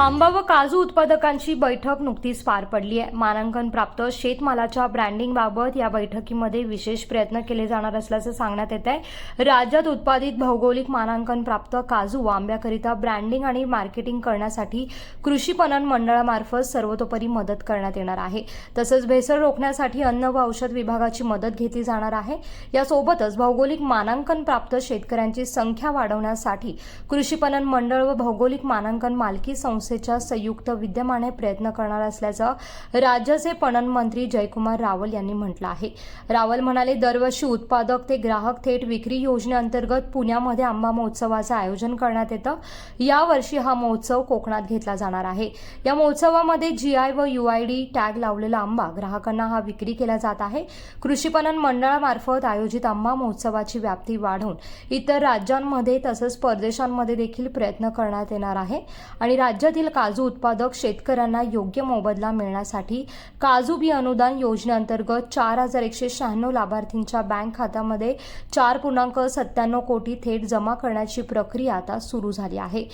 आंबा व काजू उत्पादकांची बैठक नुकतीच पार पडली आहे. मानांकन प्राप्त शेतमालाच्या ब्रँडिंगबाबत या बैठकीमध्ये विशेष प्रयत्न केले जाणार असल्याचं सांगण्यात येत आहे राज्यात उत्पादित भौगोलिक मानांकन प्राप्त काजू व आंब्याकरिता ब्रँडिंग आणि मार्केटिंग करण्यासाठी कृषी पणन मंडळामार्फत सर्वतोपरी मदत करण्यात येणार आहे. तसंच भेसळ रोखण्यासाठी अन्न व औषध विभागाची मदत घेतली जाणार आहे. यासोबतच भौगोलिक मानांकन प्राप्त शेतकऱ्यांची संख्या वाढवण्यासाठी कृषी पणन मंडळ व भौगोलिक मानांकन मालकी संस्था संस्थेच्या संयुक्त विद्यमाने प्रयत्न करणार असल्याचं राज्याचे पणन मंत्री जयकुमार रावल यांनी म्हटलं आहे. रावल म्हणाले दरवर्षी उत्पादक ते ग्राहक थेट विक्री योजनेअंतर्गत पुण्यामध्ये आंबा महोत्सवाचं आयोजन करण्यात येतं. यावर्षी हा महोत्सव कोकणात घेतला जाणार आहे. या महोत्सवामध्ये जीआय व युआयडी टॅग लावलेला आंबा ग्राहकांना हा विक्री केला जात आहे. कृषी पणन मंडळामार्फत आयोजित आंबा महोत्सवाची व्याप्ती वाढवून इतर राज्यांमध्ये तसंच परदेशांमध्ये देखील प्रयत्न करण्यात येणार आहे. आणि राज्यातील काजू उत्पादक शेतकऱ्यांना योग्य मोबदला मिळण्यासाठी काजू बी अनुदान योजनेअंतर्गत चार हजार एकशे शहाण्णव लाभार्थींच्या बँक खात्यामध्ये चार पूर्णांक सत्त्याण्णव कोटी थेट जमा करण्याची प्रक्रिया आता सुरू झाली आहे.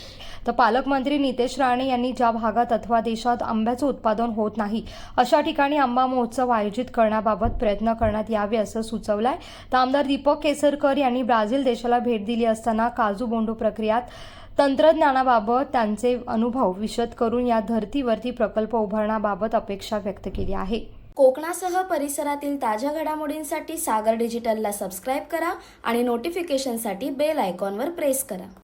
तर पालकमंत्री नितेश राणे यांनी ज्या भागात अथवा देशात आंब्याचं उत्पादन होत नाही अशा ठिकाणी आंबा महोत्सव आयोजित करण्याबाबत प्रयत्न करण्यात यावे असं सुचवलं आहे तर आमदार दीपक केसरकर यांनी ब्राझील देशाला भेट दिली असताना काजू बोंडू प्रक्रियात तंत्रज्ञानाबाबत त्यांचे अनुभव विशद करून या धर्तीवरती प्रकल्प उभारण्याबाबत अपेक्षा व्यक्त केली आहे. कोकणासह परिसरातील ताज्या घडामोडींसाठी सागर डिजिटलला सबस्क्राईब करा आणि नोटिफिकेशनसाठी बेल आयकॉनवर प्रेस करा.